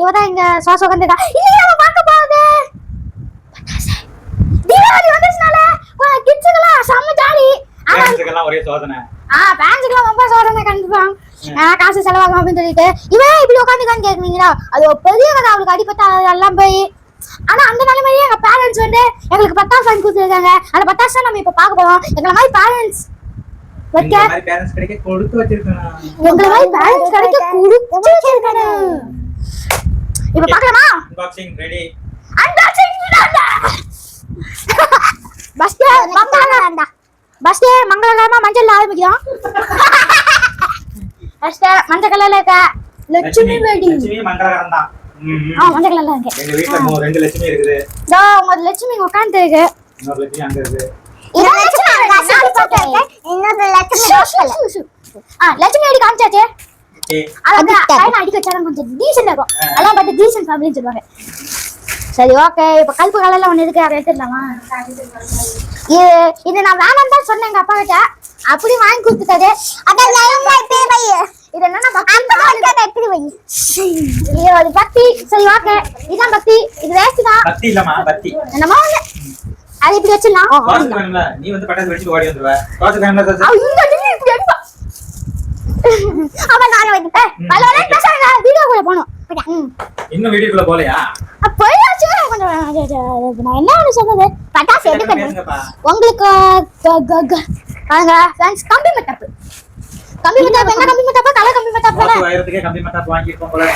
இவ தான் இங்க சுவாச உட்காந்துருக்கா இல்லையே நம்ம பார்க்க போகுது. தீபாவளி வந்துச்சுனால கிட்ஸுக்கெல்லாம் செம்ம ஜாலி. ஒரே சோதனை. ஆ பேங்க்குலாம் ரொம்ப சோதனை கண்டிப்பா. காசு செலவாகும் அப்படின்னு சொல்லிட்டு. இவன் இப்படி உட்காந்துக்கான்னு கேக்குறீங்களா? அது ஒரு பெரிய கதை அவளுக்கு அடிபட்டு அதெல்லாம் போய். ஆனா அந்த நிலைமையிலே எங்க பேரண்ட்ஸ் வந்து எங்களுக்கு பத்தாசு வாங்கி கொடுத்துருக்காங்க. அந்த பத்தாசு நம்ம இப்ப போறோம். எங்களை மாதிரி பேரண்ட்ஸ் வைக்க இந்த மாதிரி பேரண்ட்ஸ் கிடைக்க கொடுத்து வச்சிருக்கணும். எங்களை மாதிரி பேரண்ட்ஸ் கிடைக்க கொடுத்து வச்சிருக்கணும். இப்ப பார்க்கலாமா அன்பாக்சிங் ரெடி அன்பாக்சிங் பஸ் மங்களகரம்டா பஸ் மங்களகரமா மஞ்சள் ஆரம்பிக்கிறோம் ஃபர்ஸ்ட் மஞ்சள் கலர்ல இருக்க லட்சுமி வெடி. லட்சுமி மங்களகரம் தான். ம், ம். ஆ மஞ்சள் கலர்ல இருக்கு. எங்க வீட்டுல மூணு ரெண்டு லட்சுமி இருக்குது. இதோ உங்க லட்சுமி உட்கார்ந்து இருக்கு. இன்னொரு லட்சுமி அங்க இருக்கு. இது லட்சுமி போட்டு இருக்கு இன்னொரு லட்சுமி ஆ லட்சுமி வெடி காமிச்சாச்சு. அடிக்க வச்சாலும் கொஞ்சம் டீசெண்டா இருக்கும். அதான் பட் டீசென்ட் ஃபேமிலின்னு சொல்லுவாங்க. சரி ஓகே இப்போ கருப்பு கலர்ல ஒன்று இருக்கு அதை எடுத்துடலாமா? இது இது நான் வேணாம் தான் சொன்னேன் எங்க அப்பா கிட்ட. அப்படி வாங்கி கொடுத்துட்டாரு. இது என்னன்னா பக்தி. இது ஒரு பக்தி. சரி ஓகே இதான் பக்தி. இது வேஸ்ட் தான். என்னமோ ஒண்ணு. அது இப்படி வச்சிடலாம். காசு வேணும்ல. நீ வந்து பட்டாசு வெடிச்சு ஓடி வந்துருவ. அவன் நானும் வைப்பேன் போனோம் ம். இன்னும் வீடியோக்குள்ள போலையா போயாச்சு. கொஞ்சம் நான் என்ன ஒன்று சொன்னது பட்டாசு எடுக்கணும். உங்களுக்கு பாருங்க ஃப்ரெண்ட்ஸ் கம்பி மத்தாப்பு கம்பி மத்தாப்பு என்ன கம்பி? மத்தாப்பு கலர் கம்பி மத்தாப்பு காசு வாங்குறதுக்கே கம்பி போல.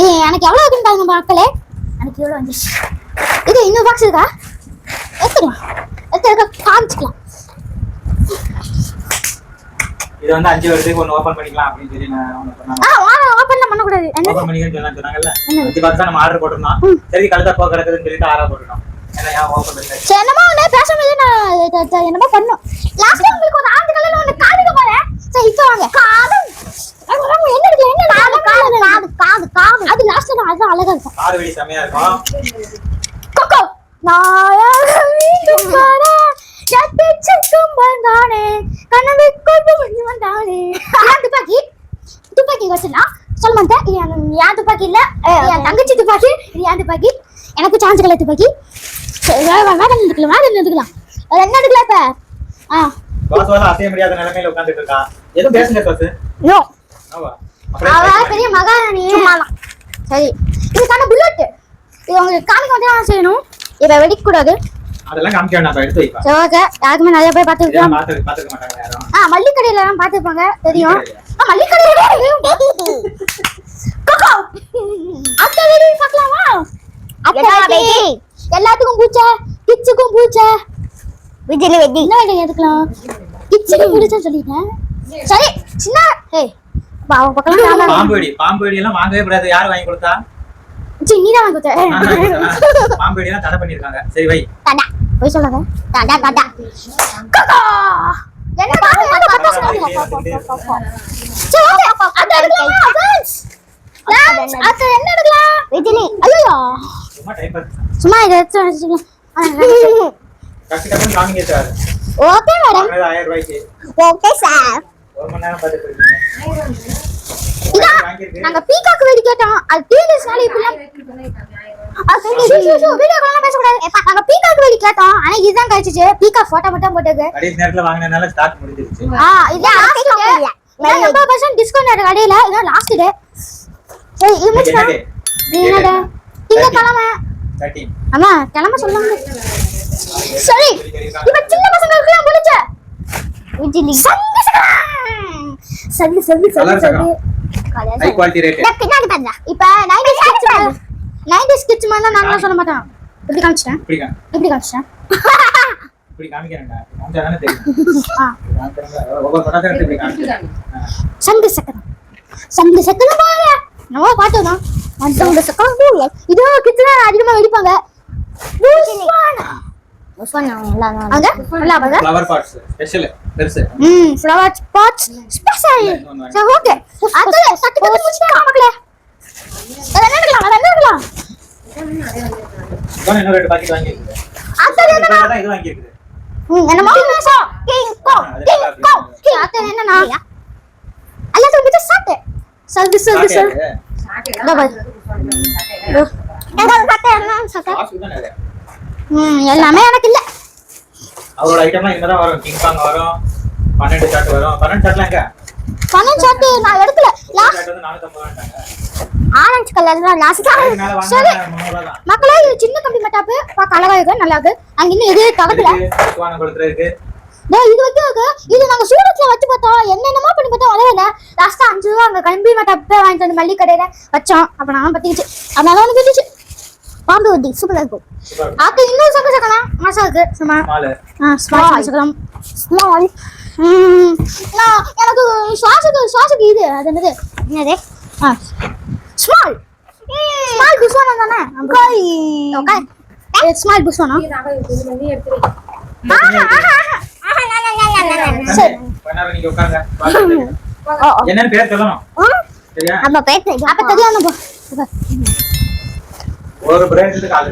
ஏய் எனக்கு எவ்வளவு இருக்குன்னு பாருங்க மக்களே. எனக்கு எவ்வளவு வந்துச்சு? இது இன்னொரு பாக்ஸ் இருக்கா? எடுத்துக்கலாம். எடுத்து காமிச்சுக்கலாம். இது வந்து அஞ்சு வருஷத்துக்கு ஒன்னு ஓபன் பண்ணிக்கலாம் அப்படின்னு சொல்லி நான் ஓப்பன்ல பண்ணக்கூடாது. என்ன? ஓபன் பண்ணிக்கன்னு சொன்னாங்க சொன்னாங்கல்ல அஞ்சு பாக்ஸ் தான் நம்ம ஆர்டர் போட்டிருந்தோம். சரி கழுத்தா போ கிடக்குதுன்னு சொல்லிட்டு ஆறா போட்டுட்டோம். என்னமோ ஒன்று நான் த- த- என்னமோ பண்ணோம். லாஸ்ட் டைம் உங்களுக்கு ஒரு ஆண்டு கலர்ல ஒன்று காமிக்க போறேன் சரி இப்போ வாங்க. காது. அது என்ன இருக்கு என்ன? காது காது காது காது காது. அது லாஸ்ட் அதுதான் அழகா இருக்கும். ஆறு வெடி செமையா இருக்கும். கொக்கோ. நாயாக மீண்டும் வர சத்திச்சுக்கும் வந்தானே கனவை கொண்டு வந்து வந்தானே என் துப்பாக்கி துப்பாக்கி வச்சிடலாம் சொல்ல மாட்டேன் இது என் என் துப்பாக்கி இல்ல என் தங்கச்சி துப்பாக்கி இது என் துப்பாக்கி எனக்கு சான்ஸ் கலர் துப்பாக்கி சரி, வே- வே- வேற எடுத்துக்கலாம் வேற எடுத்துக்கலாம் என்ன எடுக்கலாம் இப்ப? ஆ. பாஸ் வேலை அசைய முடியாத நிலைமையில உட்காந்துட்டு இருக்கான் எதுவும் பேசுங்க பாஸ். நோ ஆமா அவ அப்புறம் பெரிய மகாராணி. சரி. இதுக்கான புல்லட் இது உங்களுக்கு காமிக்க வந்து செய்யணும். அதெல்லாம் காமிக்க வேண்டாம் எடுத்து வைப்பா. சரி ஓகே யாருக்குமே நிறைய பேர் பார்த்துருக்கோம் இதெல்லாம் பார்த்து பார்த்துக்க மாட்டாங்க யாரும். ஆ மல்லிக்கடையில எல்லாம் தெரியும். மல்லிக்கடையில? ஆ மல்லிக்கடையில கொக்கோ அத்தை வெடி பார்க்கலாமா? அத்தை வெடி எல்லாத்துக்கும் பூச்சை கிச்சுக்கும் பூச்சை. விஜய் வெடி என்ன வெடி எடுக்கலாம் கிச்சுக்கு பூச்சை சொல்லிட்டேன் சரி சின்ன ஏய் பா அவன் பக்கம் பாம்பு வெடி. பாம்பு வெடி எல்லாம் வாங்கவே கூடாது. யார் வாங்கி கொடுத்தா? சரி நீ தான் வாங்கி கொடுத்த. பாம்பு வெடி எல்லாம் தடை பண்ணிருக்காங்க சரி வை. டாடா போய் சொல்லாத டாடா டாடா கொக்கோ! என்ன என்ன பட்டாசு விஜிலி ஐயோ. சும்மா டைப் சும்மா இதை ஓகே மேடம் ஓகே சார் நாங்க பீகாக் வெடி கேட்டோம். அது வீடியோக்கெல்லாம் பேசக்கூடாது. நாங்க பீகாக் வெடி கேட்டோம். ஆனா இதுதான் கிடைச்சிச்சு. பீகாக் போட்டோ மட்டும் போட்டுருக்கு. கடைசி நேரத்துல வாங்கினதுனால ஸ்டாக் முடிஞ்சிருச்சு. ஆ இதான் லாஸ்ட் டே இதான் எண்பது பர்சன்ட் டிஸ்கவுண்ட் கடையில. இதான் லாஸ்ட் டே சரி இது day? என்னடா? அம்மா கிளம்ப சொல்லாங்க. சரி இப்ப சின்ன பசங்களுக்கு எல்லாம் முடிச்ச ஹை குவாலிட்டி ரேட் பின்னாடி பாருங்க இப்ப 90s கிட்ஸ் 90s கிட்ஸ் மாதிரி நாங்க சொல்ல மாட்டோம். இப்படி காமிச்சிட்டேன். இப்படி கா- இப்படி காமிச்சிட்டேன். இப்படி காமிக்கிறேன்டா. காமிச்சா தானே தெரியும். ஆ. காமிக்கிறேன்ல. ஒவ்வொரு படத்தை எடுத்து இப்படி காமிக்கிறேன். ஆ. சங்கு சக்கரம். சங்கு சக்கரம் பாரு நம்ம பாட்டு தான் சங்கு சக்கரம் பூ இதோ கிட்ஸ் அதிகமா வெடிப்பாங்க. என்னன்னா? எல்லாத்தையும் விட்டு சாப்பிட்டு சர்வீஸ் சர்வீஸ் எல்லாமே எனக்கு இல்ல. அவரோட ஐட்டம்லாம் இங்க தான் வரும். கிங் வரும் வரும். எங்க? நான் எடுக்கல. வந்து ஆரஞ்சு கலர் தான். லாஸ்ட் சரி மக்களே இது சின்ன கம்பி மட்டாப்பு. பார்க்க அழகா இருக்கு. நல்லா இருக்கு. அங்க இன்னும் எது கொடுத்துருக்கு? டேய் இது வைக்க இது நாங்க சூரத்ல வச்சு பார்த்தோம். என்னென்னமோ பண்ணி பார்த்தோம் வரவே இல்ல அங்க கம்பி மட்டாப்பு வாங்கிட்டு வந்து மல்லிகை கடையில வச்சோம் அப்ப நான் பத்திக்கிச்சு. அதனால ஒண்ணு வந்துச்சு பாம்பு வண்டி சூப்பரா இருக்கும். அது இன்னொரு சக்க சக்கலாம். மாசா இருக்கு சும்மா மாலு ஸ்மால் சக்கரம். ஸ்மால். நான் எனக்கு சுவாசக்கு சுவாசக்கு இது அது என்னது? என்னது? ஸ்மால். ஸ்மால் புஸ்வானம் தானே? ஓகே ஸ்மால் புஸ்வானம் சரி. நீங்க உட்காருங்க. என்னன்னு பேர் சொல்லணும். சரியா? நம்ம பேச அப்ப தெரியாம போ. ஒரு பிராண்டுக்கு ஆளு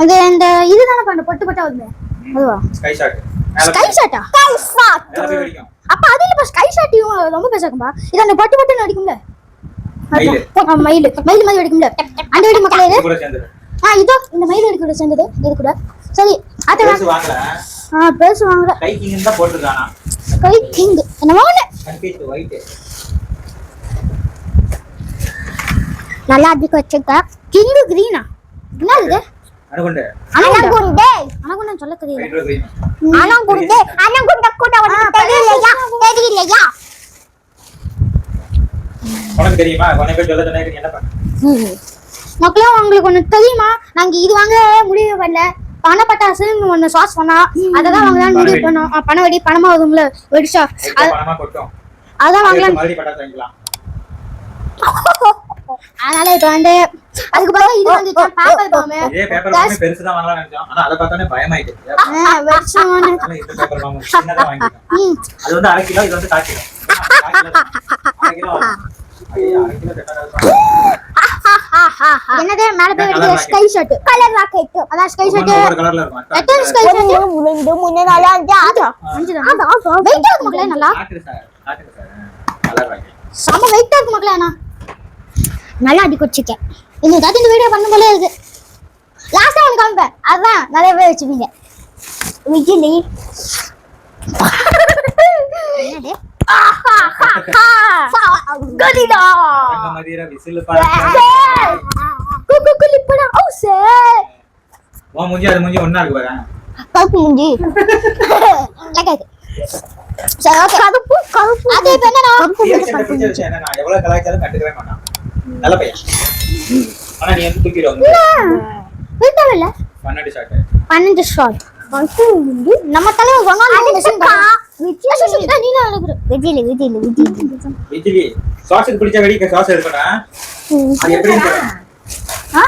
அது இந்த இதுதானே பண்ண பொட்டு பொட்டா வந்து அதுவா? ஸ்கை ஷாட் ஸ்கை ஷாட்டா ஸ்கை ஷாட் அப்ப அது இல்ல ஸ்கை ஷாட்டியும் ரொம்ப பேசாக்கும்பா இது அந்த பொட்டு பொட்டு அடிக்கும்ல மயிலு. மயில். மயில் மாதிரி அடிக்கும்ல அந்த வெடி மக்களே ஆ இதோ இந்த மயில் அடி கூட சேர்ந்தது. இது கூட. சரி வாங்கல. ஆ பேசு வாங்குற கை கிங் தான் போட்டுருக்கானா? ஸ்கை கிங் என்னமோ கன்ஃபியூஸ் ஒயிட் நல்லா அதுக்கு வச்சிருக்க. கிங் கிரீனா என்ன இது? அனுகுண்டு. அனகுண்டே. அனகுண்டன் சொல்ல தெரியல. அனகுண்டே. அனகுண்ட கூட உனக்கு தெரியலையா? தெரியலையா? உனக்கு தெரியுமா? உனக்கு பேர் சொல்ல சொன்னா என்ன பண்ண? மக்களே உங்களுக்கு ஒண்ணு தெரியுமா? நாங்க இது வாங்க முடிவு பண்ணல பண பட்டாசுன்னு ஒண்ணு சாஸ் பண்ணா அததான் வாங்கலாம்னு முடிவு பண்ணோம். பண வெடி பணமா வரும்ல வெடிச்சா. அதான் வாங்கலாம் அதனால இப்ப வந்து அதுக்கு பதிலா இது வந்து பேப்பர் பாம்பு. இதே பேப்பர் பாம்பு பெருசு தான் வாங்கலாம்னு நினைச்சோம். ஆனா அதை பார்த்தோன்னே பயமாயிட்டு வெடிச்சோன்னு. அதனால இந்த பேப்பர் பாம்பு சின்னதா வாங்கிட்டோம். அது வந்து அரை கிலோ இது வந்து கால் கிலோ. அரை அரை. என்னது? மேல போய் வெடிக்கிற. ஸ்கை ஷர்ட் கலர் ராக்கெட் அதான் ஸ்கை ஷர்ட் ஒவ்வொன்றும் ஒவ்வொரு கலர்ல இருக்கும். எத்தனை ஸ்கை ஷர்ட் ரெண்டு மூணு நாலு அஞ்சு ஆறு. அஞ்சு தான்? வெயிட்டா இருக்கு மக்களே நல்லா? காட்டுது சார். காட்டுது சார். கலர் வாங்கி செம வெயிட்டா இருக்கு மக்களே நல்லா அடி ஏதாவது இந்த வீடியோ பண்ண போல இருக்கு. லாஸ்டா ஒன்று காமிப்பேன். அதான் நிறைய பேர் வச்சுப்பீங்க விஜிலி என்னது? கலிடா விசில் குக்கு ஓ அது முஞ்சி ஒண்ணா இருக்கு பாரு கருப்பு முஞ்சி சரி ஓகே கருப்பு கருப்பு அது இப்ப எவ்வளவு கலாய்ச்சாலும் கண்டுக்கவே மாட்டான் நல்ல பையன் ஆனா நீ வந்து தூக்கிடுவோம் பன்னெண்டு ஷாட் பன்னெண்டு ஷாட் நம்ம தலைவர் விஜிலி. விஜிலி விஜிலி சுவாசத்துக்கு பிடிச்ச அது. ஆ?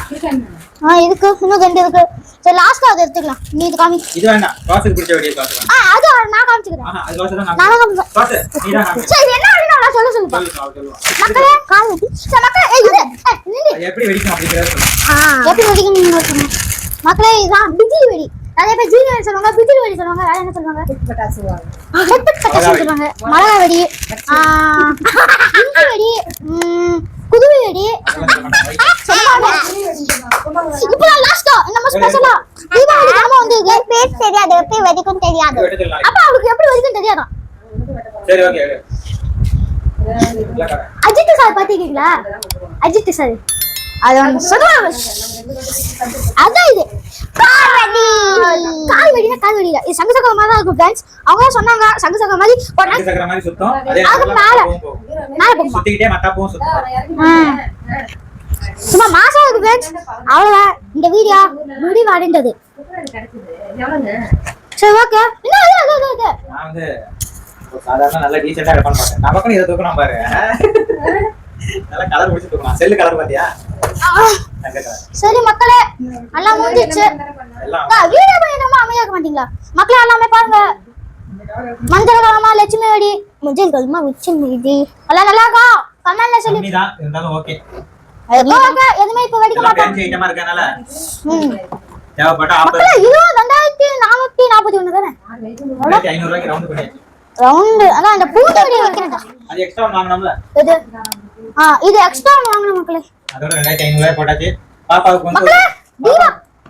இருக்கு. இன்னும் ரெண்டு இருக்கு. சரி லாஸ்டா அதை எடுத்துக்கலாம். நீ இது காமி இது வேண்டாம். சுவாசத்துக்கு பிடிச்ச வெடிய சுவாசம் ஆ அது நான் காமிச்சுக்கிறேன். அது நான் நீ தான் காமி சரி என்ன நான் சொல்ல சொல்லு மக்களே கால் சரி மக்களே ஏய் இது எப்படி வெடிக்கும் அப்படிங்கறத எப்படி வெடிக்கும் மக்களே இதுதான் பிஜிலி வெடி. நிறைய பேர் ஜீனி வெடி சொல்லுவாங்க பிஜிலி வெடி சொல்லுவாங்க வேற என்ன சொல்லுவாங்க? ஹெட்பட் பட்டாசு சொல்லுவாங்க மிளகா வெடி இஞ்சி வெடி ம், குருவி வெடி இப்போ லாஸ்டா நம்ம ஸ்பெஷலா தீபாவளி நம்ம வந்து பேர் தெரியாது. எப்படி வெடிக்கும் தெரியாது. அப்ப அவளுக்கு எப்படி வெடிக்கும் தெரியாதான் சரி ஓகே. அஜித் சார் பாத்தீங்களா அஜித் சார் அது ஒன்று சொல்லுவாங்க. அதான் இது. கால் வெடி கால் வெடினா கால் வெடியா இது சங்க சக்கர மாதிரி தான் இருக்கும் ஃப்ரெண்ட்ஸ் அவங்க சொன்னாங்க சங்க சக்கர மாதிரி சக்கர சுத்தம். மேல. மேல போகுமா. சுத்திக்கிட்டே சுத்தும். சும்மா மாசம் இருக்கு ஃப்ரெண்ட்ஸ் அவ்வளவுதான். இந்த வீடியோ முடிவு அடைந்தது சரி ஓகே நான் வந்து சாதாரண நல்ல டீசெண்டா இருப்பான்னு பார்த்தேன் நமக்கும் இதை தூக்கணும் பாரு. நல்லா கலர் முடிச்சு தூக்கலாம் செல்லு கலர் பாத்தியா சரி மக்களே எல்லாம் முடிஞ்சிச்சு வீடியோ பண்ணிடமா அமைதியா இருக்க மாட்டீங்களா? மக்களே எல்லாமே பாருங்க. மஞ்சள் கலமா லட்சுமி வெடி. மஞ்சள் கலமா லட்சுமி வெடி எல்லாம் நல்லா இருக்கா கமெண்ட்ல சொல்லி இருந்தாலும் ஓகே. எதுவுமே இப்ப வெடிக்க எல்லாம் மாட்டோம். ஃபேன்சி ஐட்டமா இருக்கனால. ம். தேவைப்பட்ட மக்களே இதுவும் ரெண்டாயிரத்தி நானூத்தி நாற்பத்தி ஒண்ணு தானே? ரெண்டாயிரத்தி ஐநூறு ரூபாய்க்கு ரவுண்ட் பண்ணியாச்சு. ரவுண்டு அதான் இந்த பூண்டு வெடி வைக்கிறேன் அது எக்ஸ்ட்ரா வாங்கினோம்ல இது ஆ இது எக்ஸ்ட்ரா வாங்கணும் மக்களே. அதோட ரெண்டாயிரத்தி ஐநூறு ரூபாய் போட்டாச்சு. பாப்பாவுக்கு வந்து.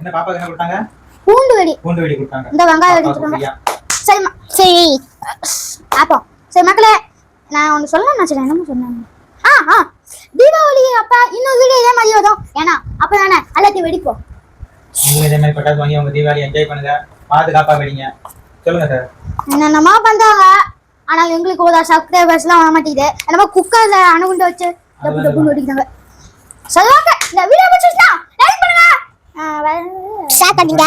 என்ன பாப்பாவுக்கு என்ன கொடுத்தாங்க? பூண்டு வெடி. பூண்டு வெடி கொடுத்தாங்க. இந்த வெங்காயம் வெடி கொடுத்தாங்க. சரி சரி. அப்போ சரி மக்களே நான் ஒன்று சொல்லணும்னு நினச்சேன். என்னமோ சொன்னாங்க. ஆ ஆ. தீபாவளி அப்ப இன்னொரு வீடியோ இதே மாதிரி வரும். ஏன்னா அப்போ தானே எல்லாத்தையும் வெடிப்போம். நீங்களும் இதே மாதிரி பட்டாசு வாங்கி உங்க தீபாவளி என்ஜாய் பண்ணுங்க. பாதுகாப்பா வெடிங்க சொல்லுங்க சார் என்னென்னமோ பண்றாங்க. ஆனா எங்களுக்கு ஒரு சப்ஸ்கிரைபர்ஸ்லாம் வர மாட்டேங்குது என்னமோ குக்கர்ல அணுகுண்டு வச்சு டப்பு டப்புன்னு வெடிக்கிறாங்க. ஓகே இந்த வீடியோ பிடிச்சிருந்தா லைக் பண்ணுங்க ஷேர் பண்ணுங்க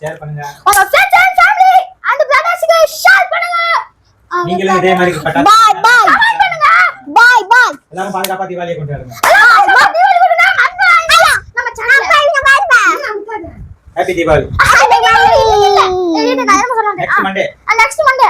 ஷேர் பண்ணுங்க உங்க ஃப்ரெண்ட்ஸ் அண்ட் ஃபேமிலி அண்ட் பிரதர்ஸ்க்கு ஷேர் பண்ணுங்க நீங்களும் இதே மாதிரி பட்டாசு பாய் பாய் கமெண்ட் பண்ணுங்க பாய் பாய் எல்லாரும் பாதுகாப்பா தீபாவளியை கொண்டு பாய் ஹாப்பி தீபாவளி என்ன சொல்றேன் நெக்ஸ்ட் மண்டே நெக்ஸ்ட் மண்டே